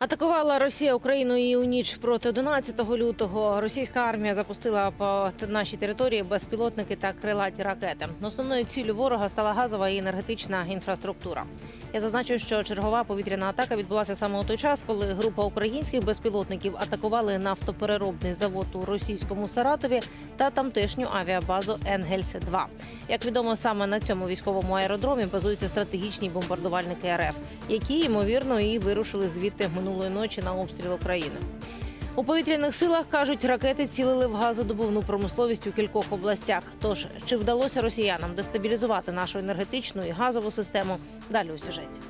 Атакувала Росія Україну і у ніч проти 11 лютого. Російська армія запустила по нашій території безпілотники та крилаті ракети. Основною ціллю ворога стала газова і енергетична інфраструктура. Я зазначу, що чергова повітряна атака відбулася саме у той час, коли група українських безпілотників атакували нафтопереробний завод у російському Саратові та тамтешню авіабазу Енгельс 2 Як відомо, саме на цьому військовому аеродромі базуються стратегічні бомбардувальники РФ, які ймовірно і вирушили звідти минулої ночі на обстріл України. У повітряних силах кажуть, ракети цілили в газодобувну промисловість у кількох областях. Тож чи вдалося росіянам дестабілізувати нашу енергетичну і газову систему? Далі у сюжеті.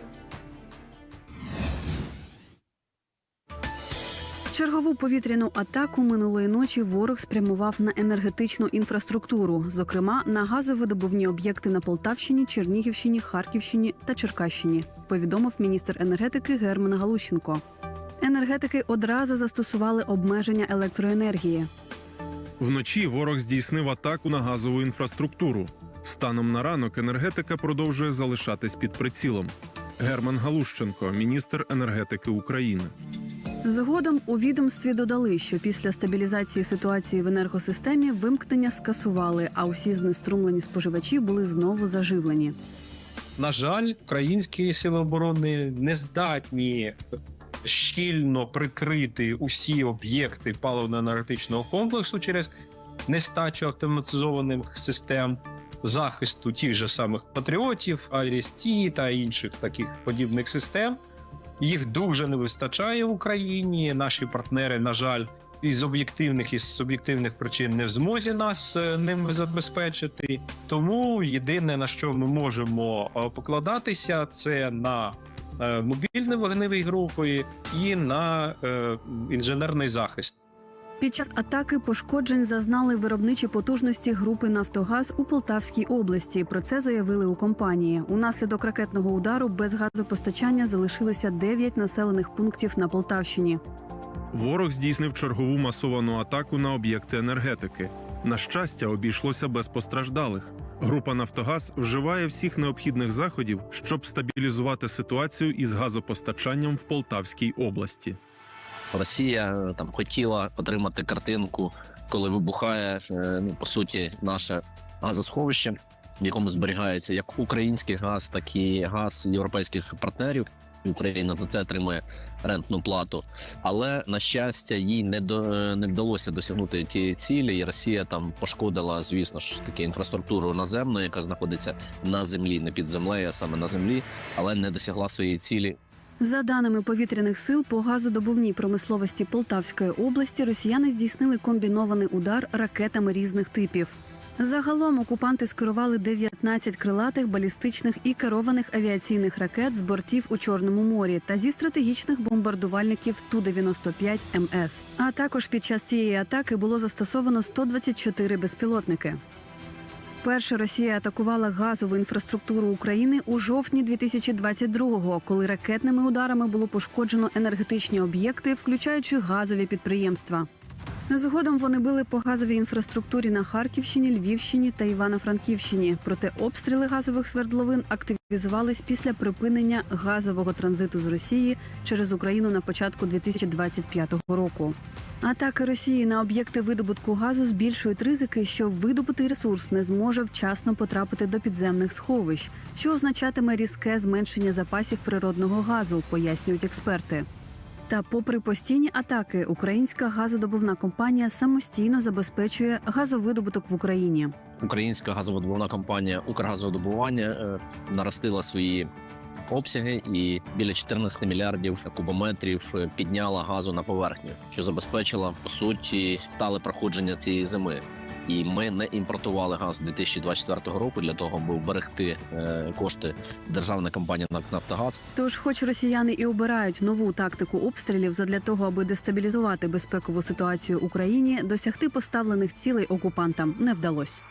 Чергову повітряну атаку минулої ночі ворог спрямував на енергетичну інфраструктуру, зокрема на газовидобувні об'єкти на Полтавщині, Чернігівщині, Харківщині та Черкащині. Повідомив міністр енергетики Герман Галущенко. Енергетики одразу застосували обмеження електроенергії. Вночі ворог здійснив атаку на газову інфраструктуру. Станом на ранок енергетика продовжує залишатись під прицілом. Герман Галущенко, міністр енергетики України. Згодом у відомстві додали, що після стабілізації ситуації в енергосистемі вимкнення скасували, а усі знеструмлені споживачі були знову заживлені. На жаль, українські сили оборони не здатні щільно прикрити усі об'єкти паливно-енергетичного комплексу через нестачу автоматизованих систем захисту тих же самих патріотів, IRST та інших таких подібних систем. Їх дуже не вистачає в Україні. Наші партнери, на жаль, із об'єктивних і з суб'єктивних причин не в змозі нас ним ними забезпечити. Тому єдине на що ми можемо е, покладатися, це на е, мобільні вогневі групи і на е, інженерний захист. Під час атаки пошкоджень зазнали виробничі потужності групи Нафтогаз у Полтавській області. Про це заявили у компанії. Унаслідок ракетного удару без газопостачання залишилися 9 населених пунктів на Полтавщині. Ворог здійснив чергову масовану атаку на об'єкти енергетики. На щастя, обійшлося без постраждалих. Група Нафтогаз вживає всіх необхідних заходів, щоб стабілізувати ситуацію із газопостачанням в Полтавській області. Росія е, там хотіла отримати картинку, коли вибухає е, ну по суті наше газосховище, в якому зберігається як український газ, так і газ європейських партнерів. Україна за це отримує рентну плату, але на щастя, їй не до е, не вдалося досягнути тієї цілі, і Росія там пошкодила, звісно ж, таки інфраструктуру наземну, яка знаходиться на землі, не під землею, а саме на землі, але не досягла своєї цілі За даними повітряних сил, по газодобувній промисловості Полтавської області росіяни здійснили комбінований удар ракетами різних типів. Загалом окупанти скерували 19 крилатих, балістичних і керованих авіаційних ракет з бортів у Чорному морі та зі стратегічних бомбардувальників Ту-95 МС. А також під час цієї атаки було застосовано 124 безпілотники. Перше Росія атакувала газову інфраструктуру України у жовтні 2022-го, коли ракетними ударами було пошкоджено енергетичні об'єкти, включаючи газові підприємства. Згодом вони били по газовій інфраструктурі на Харківщині, Львівщині та Івано-Франківщині. Проте обстріли газових свердловин активізувались після припинення газового транзиту з Росії через Україну на початку 2025 року. Атаки Росії на об'єкти видобутку газу збільшують ризики, що видобутий ресурс не зможе вчасно потрапити до підземних сховищ, що означатиме різке зменшення запасів природного газу, пояснюють експерти. Та, попри постійні атаки, українська газодобувна компанія самостійно забезпечує газовидобуток в Україні. Українська газовидобувна компанія Укргазвидобування е, наростила свої обсяги і біля 14 мільярдів кубометрів підняла газу на поверхню, що забезпечила по суті стале проходження цієї зими. І ми не імпортували газ з 2024 року для того, аби вберегти е, кошти державної компанії «Нак- Нафтогаз. Тож, хоч росіяни і обирають нову тактику обстрілів задля того, аби дестабілізувати безпекову ситуацію Україні, досягти поставлених цілей окупантам не вдалося.